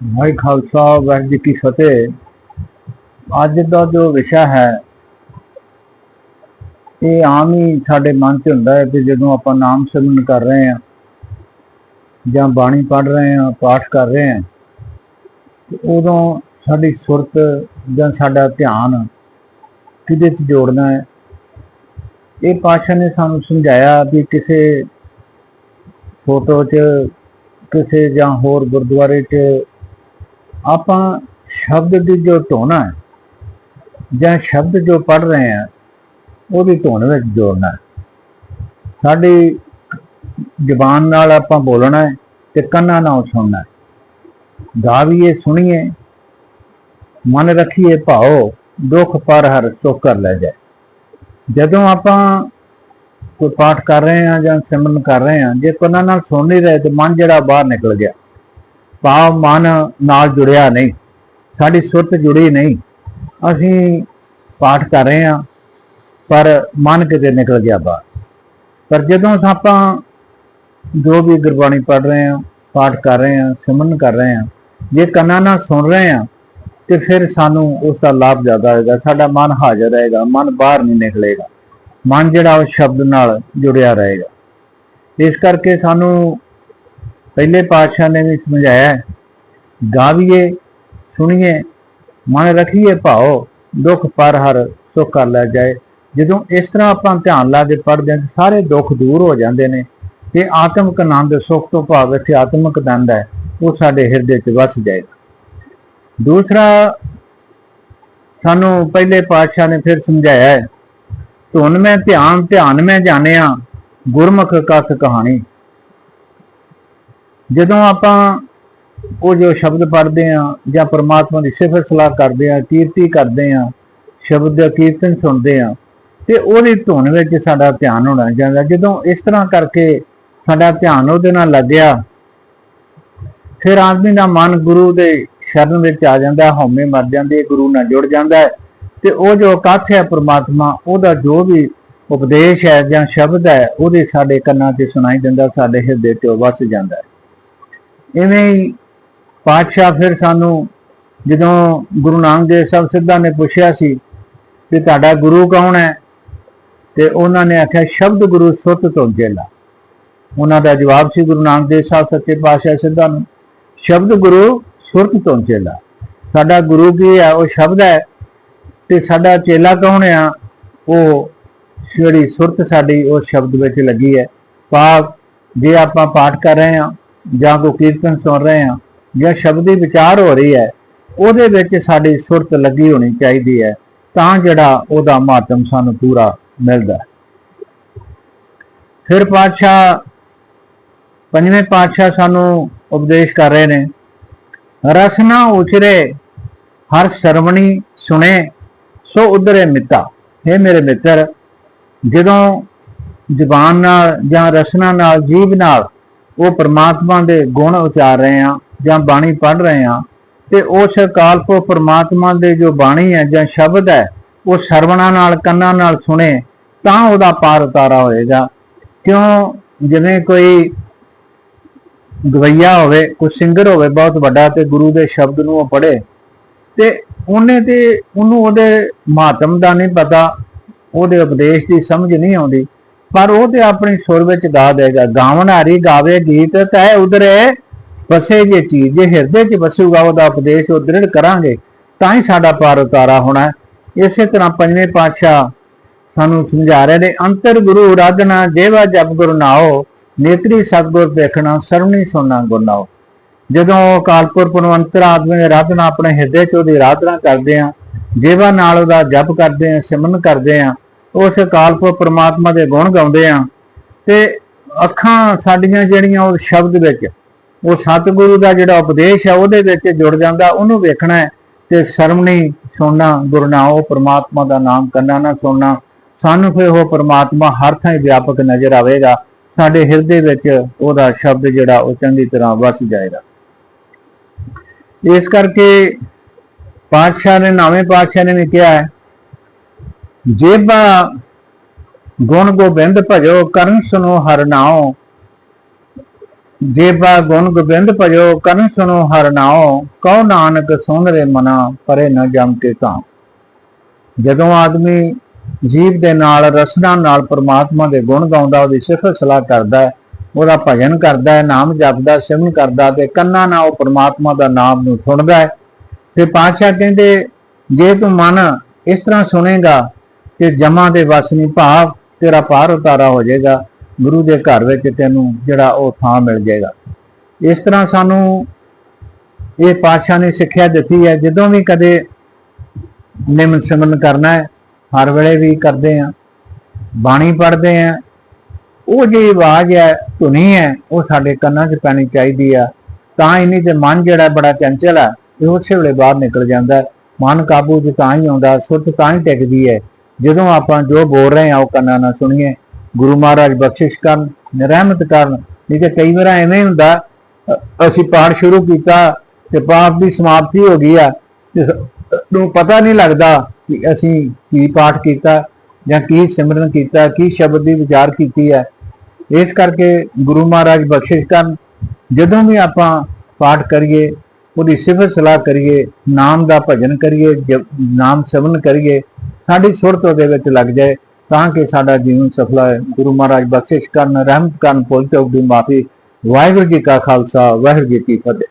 ਭਾਈ ਖਾਲਸਾ, ਵਾਹਿਗੁਰੂ ਜੀ ਕੀ ਫਤਿਹ। ਅੱਜ ਦਾ ਜੋ ਵਿਸ਼ਾ ਹੈ, ਇਹ ਆਮ ਹੀ ਸਾਡੇ ਮਨ 'ਚ ਹੁੰਦਾ ਹੈ ਕਿ ਜਦੋਂ ਆਪਾਂ ਨਾਮ ਸਿਮਰਨ ਕਰ ਰਹੇ ਹਾਂ, ਜਾਂ ਬਾਣੀ ਪੜ੍ਹ ਰਹੇ ਹਾਂ, ਪਾਠ ਕਰ ਰਹੇ ਹਾਂ ਉਦੋਂ ਸਾਡੀ ਸੁਰਤ ਜਾਂ ਸਾਡਾ ਧਿਆਨ ਕਿਹਦੇ 'ਚ ਜੋੜਨਾ ਹੈ? ਇਹ ਪਾਤਸ਼ਾਹ ਨੇ ਸਾਨੂੰ ਸਮਝਾਇਆ ਵੀ ਕਿਸੇ ਫੋਟੋ 'ਚ, ਕਿਸੇ ਜਾਂ ਹੋਰ ਗੁਰਦੁਆਰੇ 'ਚ ਆਪਾਂ ਸ਼ਬਦ ਦੀ ਜੋ ਧੋਣਾ ਹੈ ਜਾਂ ਸ਼ਬਦ ਜੋ ਪੜ ਰਹੇ ਆ ਉਹਦੀ ਧੁਨ ਵਿੱਚ ਜੋੜਨਾ ਸਾਡੀ ਜਬਾਨ ਨਾਲ ਆਪਾਂ ਬੋਲਣਾ ਹੈ ਤੇ ਕੰਨਾਂ ਨਾਲ ਸੁਣਨਾ ਹੈ। ਗਾਵੀਏ, ਸੁਣੀਏ, ਮਨ ਰੱਖੀਏ ਭਾਓ, ਦੁੱਖ ਪਰ ਹਰ ਸੁੱਖ ਕਰ ਲੈ ਜਾਏ। ਜਦੋਂ ਆਪਾਂ ਕੋਈ ਪਾਠ ਕਰ ਰਹੇ ਆ ਜਾਂ ਸਿਮਰਨ ਕਰ ਰਹੇ ਆ ਜੇ ਕੰਨਾਂ ਨਾਲ ਸੁਣ ਨਹੀਂ ਰਹੇ ਤੇ ਮਨ ਜਿਹੜਾ ਬਾਹਰ ਨਿਕਲ ਗਿਆ ਭਾਵ ਮਨ ਨਾਲ ਜੁੜਿਆ ਨਹੀਂ, ਸਾਡੀ ਸੁਰਤ ਜੁੜੀ ਨਹੀਂ। ਅਸੀਂ ਪਾਠ ਕਰ ਰਹੇ ਹਾਂ, ਪਰ ਮਨ ਕਿਤੇ ਨਿਕਲ ਗਿਆ ਬਾਹਰ। ਪਰ ਜਦੋਂ ਆਪਾਂ ਜੋ ਵੀ ਗੁਰਬਾਣੀ ਪੜ ਰਹੇ ਹਾਂ, ਪਾਠ ਕਰ ਰਹੇ ਹਾਂ ਸਿਮਰਨ ਕਰ ਰਹੇ ਹਾਂ, ਜੇ ਕੰਨਾਂ ਨਾਲ ਸੁਣ ਰਹੇ ਹਾਂ, ਤੇ ਫਿਰ ਸਾਨੂੰ ਉਸ ਦਾ ਲਾਭ ਜ਼ਿਆਦਾ ਹੋਏਗਾ, ਸਾਡਾ ਮਨ ਹਾਜ਼ਰ ਰਹੇਗਾ, ਮਨ ਬਾਹਰ ਨਹੀਂ ਨਿਕਲੇਗਾ। ਮਨ ਜਿਹੜਾ ਉਹ ਸ਼ਬਦ ਨਾਲ ਜੁੜਿਆ ਰਹੇਗਾ। ਇਸ ਕਰਕੇ ਸਾਨੂੰ ਪਹਿਲੇ ਪਾਤਸ਼ਾਹ ਨੇ ਵੀ ਸਮਝਾਇਆ, ਗਾਵੀਏ, ਸੁਣੀਏ, ਮਨ ਰੱਖੀਏ ਭਾਓ, ਦੁੱਖ ਪਰ ਹਰ ਸੁੱਖ ਕਰ ਲੈ ਜਾਏ। ਜਦੋਂ ਇਸ ਤਰ੍ਹਾਂ ਆਪਾਂ ਧਿਆਨ ਲਾ ਕੇ ਪੜ੍ਹਦੇ ਹਾਂ ਤਾਂ ਸਾਰੇ ਦੁੱਖ ਦੂਰ ਹੋ ਜਾਂਦੇ ਨੇ। ਤੇ ਆਤਮਿਕ ਆਨੰਦ, ਸੁੱਖ ਤੋਂ ਭਾਵ ਇੱਥੇ ਆਤਮਿਕ ਆਨੰਦ ਹੈ, ਉਹ ਸਾਡੇ ਹਿਰਦੇ 'ਚ ਵਸ ਜਾਏਗਾ ਦੂਸਰਾ, ਸਾਨੂੰ ਪਹਿਲੇ ਪਾਤਸ਼ਾਹ ਨੇ ਫਿਰ ਸਮਝਾਇਆ ਹੈ ਧੁਨ ਮੈਂ ਧਿਆਨ ਧਿਆਨ ਮੈਂ ਜਾਣਿਆ, ਗੁਰਮੁਖ ਕਥ ਕਹਾਣੀ। ਜਦੋਂ ਆਪਾਂ ਉਹ ਜੋ ਸ਼ਬਦ ਪੜ੍ਹਦੇ ਆ ਜਾਂ ਪਰਮਾਤਮਾ ਦੀ ਸਿਫਤ ਸਲਾਹ ਕਰਦੇ ਆ ਕੀਰਤੀ ਕਰਦੇ ਆ ਸ਼ਬਦ ਦਾ ਕੀਰਤਨ ਸੁਣਦੇ ਆ ਤੇ ਉਹਦੀ ਧੁਨ ਵਿੱਚ ਸਾਡਾ ਧਿਆਨ ਹੋਣਾ ਚਾਹੀਦਾ। ਜਦੋਂ ਇਸ ਤਰ੍ਹਾਂ ਕਰਕੇ ਸਾਡਾ ਧਿਆਨ ਉਹਦੇ ਨਾਲ ਲੱਗਿਆ, ਫਿਰ ਆਦਮੀ ਦਾ ਮਨ ਗੁਰੂ ਦੇ ਸ਼ਰਨ ਵਿੱਚ ਆ ਜਾਂਦਾ ਹਉਮੈ ਮਰ ਜਾਂਦੇ ਗੁਰੂ ਨਾਲ ਜੁੜ ਜਾਂਦਾ ਹੈ, ਤੇ ਉਹ ਜੋ ਕੱਥ ਹੈ ਪ੍ਰਮਾਤਮਾ, ਉਹਦਾ ਜੋ ਵੀ ਉਪਦੇਸ਼ ਹੈ ਜਾਂ ਸ਼ਬਦ ਹੈ, ਉਹਦੇ ਸਾਡੇ ਕੰਨਾਂ 'ਤੇ ਸੁਣਾਈ ਦਿੰਦਾ, ਸਾਡੇ ਹਿਰਦੇ 'ਤੇ ਉਹ ਵਸ ਜਾਂਦਾ ਹੈ। ਇਵੇਂ ਹੀ ਪਾਤਸ਼ਾਹ ਫਿਰ ਸਾਨੂੰ ਜਦੋਂ ਗੁਰੂ ਨਾਨਕ ਦੇਵ ਸਾਹਿਬ ਸਿੱਧਾ ਨੇ ਪੁੱਛਿਆ ਸੀ ਕਿ ਤੁਹਾਡਾ ਗੁਰੂ ਕੌਣ ਹੈ, ਤੇ ਉਹਨਾਂ ਨੇ ਆਖਿਆ, ਸ਼ਬਦ ਗੁਰੂ ਸੁੱਤ ਤੋਂ ਜੇਲਾ ਉਹਨਾਂ ਦਾ ਜਵਾਬ ਸੀ ਗੁਰੂ ਨਾਨਕ ਦੇਵ ਸਾਹਿਬ ਸੱਚੇ ਪਾਤਸ਼ਾਹ ਸਿੱਧਾ ਨੂੰ, ਸ਼ਬਦ ਗੁਰੂ ਸੁਰਤ ਤੋਂ ਚੇਲਾ ਸਾਡਾ ਗੁਰੂ ਕੀ ਹੈ? ਉਹ ਸ਼ਬਦ ਹੈ। ਤੇ ਸਾਡਾ ਚੇਲਾ ਕੌਣ ਆ? ਉਹ ਜਿਹੜੀ ਸੁਰਤ ਸਾਡੀ, ਉਹ ਸ਼ਬਦ ਵਿੱਚ ਲੱਗੀ ਹੈ। ਪਾਕ ਜੇ ਆਪਾਂ ਪਾਠ ਕਰ ਰਹੇ ਹਾਂ ਜਾਂ ਕੋਈ ਕੀਰਤਨ ਸੁਣ ਰਹੇ ਹਾਂ ਜਾਂ ਸ਼ਬਦੀ ਵਿਚਾਰ ਹੋ ਰਹੀ ਹੈ, ਉਹਦੇ ਵਿੱਚ ਸਾਡੀ ਸੁਰਤ ਲੱਗੀ ਹੋਣੀ ਚਾਹੀਦੀ ਹੈ, ਤਾਂ ਜਿਹੜਾ ਉਹਦਾ ਮਾਤਮ ਸਾਨੂੰ ਪੂਰਾ ਮਿਲਦਾ ਫਿਰ ਪਾਤਸ਼ਾਹ, ਪੰਜਵੇਂ ਪਾਤਸ਼ਾਹ ਸਾਨੂੰ ਉਪਦੇਸ਼ ਕਰ ਰਹੇ ਨੇ, ਰਸਨਾ ਉਚਰੇ, ਹਰ ਸਰਵਣੀ ਸੁਣੇ, ਸੋ ਉਧਰੇ ਮਿੱਤਾ। हे ਮੇਰੇ ਮਿੱਤਰ, ਜਦੋਂ ਜ਼ੁਬਾਨ ਨਾਲ ਜਾਂ ਰਸਨਾ ਨਾਲ, ਜੀਭ ਨਾਲ ਉਹ ਪ੍ਰਮਾਤਮਾ ਦੇ ਗੁਣ ਉਚਾਰ ਰਹੇ ਆ ਜਾਂ ਬਾਣੀ ਪੜ੍ਹ ਰਹੇ ਆ ਤੇ ਉਸ ਕਾਲਪੋ ਪ੍ਰਮਾਤਮਾ ਦੇ ਜੋ ਬਾਣੀ ਹੈ ਜਾਂ ਸ਼ਬਦ ਹੈ, ਉਹ ਸਰਵਣਾ ਨਾਲ, ਕੰਨਾਂ ਨਾਲ ਸੁਣੇ, ਤਾਂ ਉਹਦਾ ਪਾਰ ਉਤਾਰਾ ਹੋਏਗਾ। ਕਿਉਂ? ਜਿਵੇਂ ਕੋਈ ਗਵਈਆ ਹੋਵੇ, ਕੋਈ ਸਿੰਗਰ ਹੋਵੇ, ਬਹੁਤ ਵੱਡਾ ਤੇ ਗੁਰੂ ਦੇ ਸ਼ਬਦ ਨੂੰ ਉਹ ਪੜ੍ਹੇ, ਤੇ ਉਹਨੇ ਤੇ ਉਹਨੂੰ ਉਹਦੇ ਮਾਤਮ ਦਾ ਨਹੀਂ ਪਤਾ, ਉਹਦੇ ਉਪਦੇਸ਼ ਦੀ ਸਮਝ ਨਹੀਂ ਆਉਂਦੀ। ਪਰ ਉਹ ਤੇ ਆਪਣੀ ਸੁਰ ਵਿੱਚ ਗਾ ਦੇਗਾ ਗਾਵਨ ਗਾਵੇ ਗੀਤ ਤੈ ਉਧਰੇ ਬਸੇ ਜੇ ਚੀਜ਼, ਜੇ ਹਿਰਦੇ 'ਚ ਵਸੂਗਾ ਉਹਦਾ ਉਪਦੇਸ਼ ਉਹ ਦ੍ਰਿੜ ਕਰਾਂਗੇ, ਤਾਂ ਹੀ ਸਾਡਾ ਪਾਰ ਉਤਾਰਾ ਹੋਣਾ ਇਸੇ ਤਰ੍ਹਾਂ ਪੰਜਵੇਂ ਪਾਤਸ਼ਾਹ ਸਾਨੂੰ ਸਮਝਾ ਰਹੇ ਨੇ, ਅੰਤਰ ਗੁਰੂ ਆਰਾਧਨਾ ਦੇਵਾ ਜਪ ਗੁਰ ਨਾਓ ਨੇਤਰੀ ਸਤਗੁਰ ਦੇਖਣਾ, ਸਰਵਣੀ ਸੁਣਨਾ, ਗੁਰ ਨਾਓ ਜਦੋਂ ਕਾਲਪੁਰ ਪਨਵੰਤਰ ਆਦਮੀ ਦੀ ਆਰਾਧਨਾ ਆਪਣੇ ਹਿਰਦੇ 'ਚ ਉਹਦੀ ਆਰਾਧਨਾ ਕਰਦੇ ਆ ਜੇਵਾ ਨਾਲ ਉਹਦਾ ਜਪ ਕਰਦੇ ਆ ਸਿਮਰਨ ਕਰਦੇ ਆ ਉਸ ਕਾਲਪੁਰ ਪਰਮਾਤਮਾ ਦੇ ਗੁਣ ਗਾਉਂਦੇ ਆ। ਤੇ ਅੱਖਾਂ ਸਾਡੀਆਂ ਜਿਹੜੀਆਂ ਉਹ ਸ਼ਬਦ ਵਿੱਚ, ਉਹ ਸਤਿਗੁਰੂ ਦਾ ਜਿਹੜਾ ਉਪਦੇਸ਼ ਹੈ ਉਹਦੇ ਵਿੱਚ ਜੁੜ ਜਾਂਦਾ, ਉਹਨੂੰ ਵੇਖਣਾ ਹੈ। ਤੇ ਸਰਵਣੀ ਸੁਣਨਾ ਗੁਰਨਾਮ ਪਰਮਾਤਮਾ ਦਾ ਨਾਮ ਕੰਨਾਂ ਨਾਲ ਸੁਣਨਾ। ਸਾਨੂੰ ਫਿਰ ਉਹ ਪਰਮਾਤਮਾ ਹਰ ਥਾਂ ਹੀ ਵਿਆਪਕ ਨਜ਼ਰ ਆਵੇਗਾ। ਸਾਡੇ ਹਿਰਦੇ ਵਿੱਚ ਉਹਦਾ ਸ਼ਬਦ ਜਿਹੜਾ, ਉਹ ਚੰਗੀ ਤਰ੍ਹਾਂ ਵਸ ਜਾਏਗਾ। ਇਸ ਕਰਕੇ ਪਾਤਸ਼ਾਹ ਨੇ, ਨਾਵੇਂ ਪਾਤਸ਼ਾਹ ਨੇ ਵੀ ਕਿਹਾ ਹੈ ਜੇਬਾ ਗੁਣ ਗੋਬਿੰਦ ਭਜੋ ਕਰਨ ਸੁਨੋ ਹਰ ਨਾਉ। ਜੇ ਗੁਣ ਗੋਬਿੰਦ ਭਜੋ ਕਰਨ ਸੁਨੋ ਹਰ ਨਾਉ। ਕਉ ਨਾਨਕ ਸੁਨ ਰੇ ਮਨਾ ਪਰੇ ਨ ਜਮ ਕੇ ਤਾਂ ਜਦੋਂ ਆਦਮੀ ਜੀਵ ਦੇ ਨਾਲ, ਰਸਨਾ ਨਾਲ ਪ੍ਰਮਾਤਮਾ ਦੇ ਗੁਣ ਗਾਉਂਦਾ, ਉਹਦੀ ਸਿਫਤ ਸਲਾਹ ਕਰਦਾ ਹੈ, ਉਹਦਾ ਭਜਨ ਕਰਦਾ ਹੈ, ਨਾਮ ਜਪਦਾ, ਸਿਮਰਨ ਕਰਦਾ ਤੇ ਕੰਨਾਂ ਨਾਲ ਉਹ ਪ੍ਰਮਾਤਮਾ ਦਾ ਨਾਮ ਨੂੰ ਸੁਣਦਾ ਹੈ। ਤੇ ਪਾਤਸ਼ਾਹ ਕਹਿੰਦੇ, ਜੇ ਤੂੰ ਮਨ ਇਸ ਤਰ੍ਹਾਂ ਸੁਣੇਗਾ ਤੇ ਜਮਾਂ ਦੇ ਵਸ ਨਹੀਂ ਭਾਵ ਤੇਰਾ ਪਾਰ ਉਤਾਰਾ ਹੋ ਜਾਏਗਾ, ਗੁਰੂ ਦੇ ਘਰ ਵਿੱਚ ਤੈਨੂੰ ਜਿਹੜਾ ਉਹ ਥਾਂ ਮਿਲ ਜਾਏਗਾ। ਇਸ ਤਰ੍ਹਾਂ ਸਾਨੂੰ ਇਹ ਪਾਤਸ਼ਾਹ ਨੇ ਸਿੱਖਿਆ ਦਿੱਤੀ ਹੈ, ਜਦੋਂ ਵੀ ਕਦੇ ਨਿਮਨ ਸਿਮਰਨ ਕਰਨਾ ਹੈ, ਹਰ ਵੇਲੇ ਵੀ ਕਰਦੇ ਆ ਬਾਣੀ ਪੜ੍ਹਦੇ ਆ ਉਹ ਜਿਹੜੀ ਆਵਾਜ਼ ਹੈ, ਧੁਨੀ ਹੈ, ਉਹ ਸਾਡੇ ਕੰਨਾਂ 'ਚ ਪੈਣੀ ਚਾਹੀਦੀ ਆ। ਤਾਂ ਹੀ ਨਹੀਂ ਤੇ ਮਨ ਜਿਹੜਾ ਬੜਾ ਚੰਚਲ ਹੈ, ਇਹ ਉਸੇ ਵੇਲੇ ਬਾਹਰ ਨਿਕਲ ਜਾਂਦਾ ਮਨ ਕਾਬੂ 'ਚ ਤਾਂ ਹੀ ਆਉਂਦਾ, ਸੁਰਤ ਤਾਂ ਹੀ ਟਿਕਦੀ ਹੈ। ਜਦੋਂ ਆਪਾਂ ਜੋ ਬੋਲ ਰਹੇ ਆ ਉਹ ਕੰਨਾਂ ਨਾਲ ਸੁਣੀਏ। ਗੁਰੂ ਮਹਾਰਾਜ ਬਖਸ਼ਿਸ਼ ਕਰਨ ਰਹਿਮਤ ਕਰਨ। ਨਹੀਂ ਤੇ ਕਈ ਵਾਰ ਐਵੇਂ ਹੁੰਦਾ, ਅਸੀਂ ਪਾਠ ਸ਼ੁਰੂ ਕੀਤਾ ਤੇ ਪਾਠ ਦੀ ਸਮਾਪਤੀ ਹੋ ਗਈ ਆ ਨੂੰ ਪਤਾ ਨਹੀਂ ਲੱਗਦਾ ਕਿ ਅਸੀਂ ਕੀ ਪਾਠ ਕੀਤਾ ਜਾਂ ਕੀ ਸਿਮਰਨ ਕੀਤਾ, ਕੀ ਸ਼ਬਦ ਦੀ ਵਿਚਾਰ ਕੀਤੀ ਹੈ ਇਸ ਕਰਕੇ ਗੁਰੂ ਮਹਾਰਾਜ ਬਖਸ਼ਿਸ਼ ਕਰਨ। ਜਦੋਂ ਵੀ ਆਪਾਂ ਪਾਠ ਕਰੀਏ, ਉਹਦੀ ਸਿਫਤ ਸਲਾਹ ਕਰੀਏ, ਨਾਮ ਦਾ ਭਜਨ ਕਰੀਏ ਜਪ- ਨਾਮ ਸਿਮਰਨ ਕਰੀਏ ਸਾਡੀ ਸੁਰਤ ਉਹਦੇ ਵਿੱਚ ਲੱਗ ਜਾਏ ਤਾਂ ਕਿ ਸਾਡਾ ਜੀਵਨ ਸਫਲ ਹੈ ਗੁਰੂ ਮਹਾਰਾਜ ਬਖਸ਼ਿਸ਼ ਕਰਨ, ਰਹਿਮਤ ਕਰਨ ਭੁੱਲ ਚੁੱਕ ਦੀ ਮਾਫੀ। ਵਾਹਿਗੁਰੂ ਜੀ ਕਾ ਖਾਲਸਾ, ਵਾਹਿਗੁਰੂ ਜੀ ਕੀ ਫਤਿਹ।